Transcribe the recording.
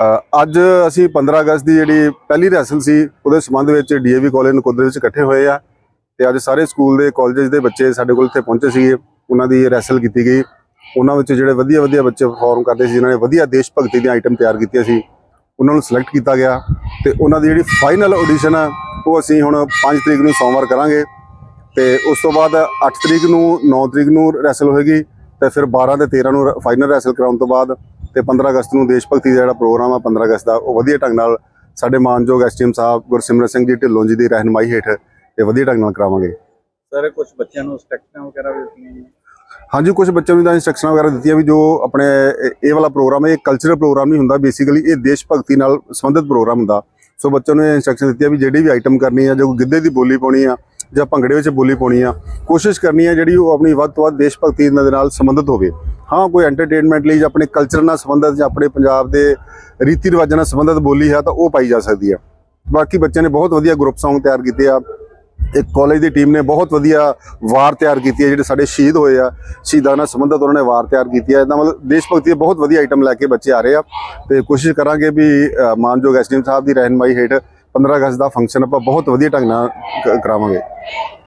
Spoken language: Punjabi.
ਅੱਜ ਅਸੀਂ 15 ਅਗਸਤ ਦੀ ਜਿਹੜੀ ਪਹਿਲੀ ਰੈਸਲ ਸੀ, ਉਹਦੇ ਸੰਬੰਧ ਵਿੱਚ ਡੀਏਵੀ ਕਾਲਜ ਨਕੋਦਰ ਵਿੱਚ ਇਕੱਠੇ ਹੋਏ ਆ ਤੇ ਅੱਜ ਸਾਰੇ ਸਕੂਲ ਦੇ ਕਾਲਜਸ ਦੇ ਬੱਚੇ ਸਾਡੇ ਕੋਲ ਇੱਥੇ ਪਹੁੰਚੇ ਸੀਗੇ, ਉਹਨਾਂ ਦੀ ਰੈਸਲ ਕੀਤੀ ਗਈ। ਉਹਨਾਂ ਵਿੱਚ ਜਿਹੜੇ ਵਧੀਆ ਵਧੀਆ ਬੱਚੇ ਪਰਫਾਰਮ ਕਰਦੇ ਸੀ, ਜਿਨ੍ਹਾਂ ਨੇ ਵਧੀਆ ਦੇਸ਼ ਭਗਤੀ ਦੀਆਂ ਆਈਟਮ ਤਿਆਰ ਕੀਤੀਆਂ ਸੀ, ਉਹਨਾਂ ਨੂੰ ਸਿਲੈਕਟ ਕੀਤਾ ਗਿਆ ਤੇ ਉਹਨਾਂ ਦੀ ਜਿਹੜੀ ਫਾਈਨਲ ਆਡੀਸ਼ਨ ਆ, ਉਹ ਅਸੀਂ ਹੁਣ 5 ਤਰੀਕ ਨੂੰ ਸੋਮਵਾਰ ਕਰਾਂਗੇ ਤੇ ਉਸ ਤੋਂ ਬਾਅਦ 8 ਤਰੀਕ ਨੂੰ 9 ਤਰੀਕ ਨੂੰ ਰੈਸਲ ਹੋਏਗੀ ਤੇ ਫਿਰ 12 ਤੇ 13 ਨੂੰ ਫਾਈਨਲ ਰੈਸਲ ਕਰਾਉਣ ਤੋਂ ਬਾਅਦ ਤੇ 15 ਅਗਸਤ ਨੂੰ ਦੇਸ਼ ਭਗਤੀ ਦਾ ਜਿਹੜਾ ਪ੍ਰੋਗਰਾਮ ਆ 15 ਅਗਸਤ ਦਾ ਉਹ ਵਧੀਆ ਢੰਗ ਨਾਲ ਸਾਡੇ ਮਾਨਯੋਗ ਐਸਟੀਐਮ ਸਾਹਿਬ ਗੁਰਸਿਮਰਨ ਸਿੰਘ ਜੀ ਢਿੱਲੋਂ ਜੀ ਦੀ ਰਹਿਨਮਾਈ ਹੇਠ ਇਹ ਵਧੀਆ ਢੰਗ ਨਾਲ ਕਰਾਵਾਂਗੇ। ਸਰ ਕੁਝ ਬੱਚਿਆਂ ਨੂੰ ਸਟੈਕਟਾਂ ਵਗੈਰਾ ਵੀ ਦਿੱਤੀਆਂ ਜੀ ਹਾਂਜੀ ਕੁਝ ਬੱਚਿਆਂ ਨੂੰ ਤਾਂ ਇੰਸਟਰਕਸ਼ਨਾਂ ਵਗੈਰਾ ਦਿੱਤੀਆਂ ਵੀ ਜੋ ਆਪਣੇ ਇਹ- ਇਹ ਵਾਲਾ ਪ੍ਰੋਗਰਾਮ ਹੈ ਇਹ ਕਲਚਰਲ ਪ੍ਰੋਗਰਾਮ ਨਹੀਂ ਹੁੰਦਾ ਬੇਸਿਕਲੀ ਇਹ ਦੇਸ਼ ਭਗਤੀ ਨਾਲ ਸੰਬੰਧਿਤ ਪ੍ਰੋਗਰਾਮ ਹੁੰਦਾ। ਸੋ ਬੱਚਿਆਂ ਨੂੰ ਇਹ ਇੰਸਟਰਕਸ਼ਨ ਦਿੱਤੀਆਂ ਵੀ ਜਿਹੜੀ ਵੀ ਆਈਟਮ ਕਰਨੀ ਆ ਜੋ ਗਿੱਧੇ ਦੀ ਬੋਲੀ ਪਾਉਣੀ ਆ ਜਾਂ ਭੰਗੜੇ ਵਿੱਚ ਬੋਲੀ ਪਾਉਣੀ ਆ ਕੋਸ਼ਿਸ਼ ਕਰਨੀ ਆ ਜਿਹੜੀ ਉਹ ਆਪਣੀ ਵੱਧ ਤੋਂ ਵੱਧ ਦੇਸ਼ ਭਗਤੀ ਦੇ ਨਾਲ ਸੰਬੰਧਿਤ ਹੋਵੇ। ਹਾਂ ਕੋਈ ਐਂਟਰਟੇਨਮੈਂਟ ਲਈ ਜਾਂ ਆਪਣੇ ਕਲਚਰ ਨਾਲ ਸੰਬੰਧਿਤ ਜਾਂ ਆਪਣੇ ਪੰਜਾਬ ਦੇ ਰੀਤੀ ਰਿਵਾਜਾਂ ਨਾਲ ਸੰਬੰਧਿਤ ਬੋਲੀ ਹੈ ਤਾਂ ਉਹ ਪਾਈ ਜਾ ਸਕਦੀ ਹੈ। ਬਾਕੀ ਬੱਚਿਆਂ ਨੇ ਬਹੁਤ ਵਧੀਆ ਗਰੁੱਪ Song ਤਿਆਰ ਕੀਤੇ ਆ। ਇੱਕ ਕਾਲਜ ਦੀ ਟੀਮ ਨੇ ਬਹੁਤ ਵਧੀਆ ਵਾਰ ਤਿਆਰ ਕੀਤੀ ਹੈ ਜਿਹੜੇ ਸਾਡੇ ਸ਼ਹੀਦ ਹੋਏ ਆ। ਸ਼ਹੀਦਾਂ ਨਾਲ ਸੰਬੰਧਿਤ ਉਹਨਾਂ ਨੇ ਵਾਰ ਤਿਆਰ ਕੀਤੀ ਹੈ ਇਹਦਾ ਮਤਲਬ ਦੇਸ਼ ਭਗਤੀ ਦੇ ਬਹੁਤ ਵਧੀਆ ਆਈਟਮ ਲੈ ਕੇ ਬੱਚੇ ਆ ਰਹੇ ਆ। ਤੇ ਕੋਸ਼ਿਸ਼ ਕਰਾਂਗੇ ਵੀ ਅ, ਮਾਨਯੋਗ ਐਸਡੀਐਮ ਸਾਹਿਬ ਦੀ ਰਹਿਨਮਾਈ ਹੇਠ 15 ਅਗਸਤ ਦਾ ਫੰਕਸ਼ਨ ਆਪਾਂ ਬਹੁਤ ਵਧੀਆ ਢੰਗ ਨਾਲ ਕ- ਕਰਾਵਾਂਗੇ।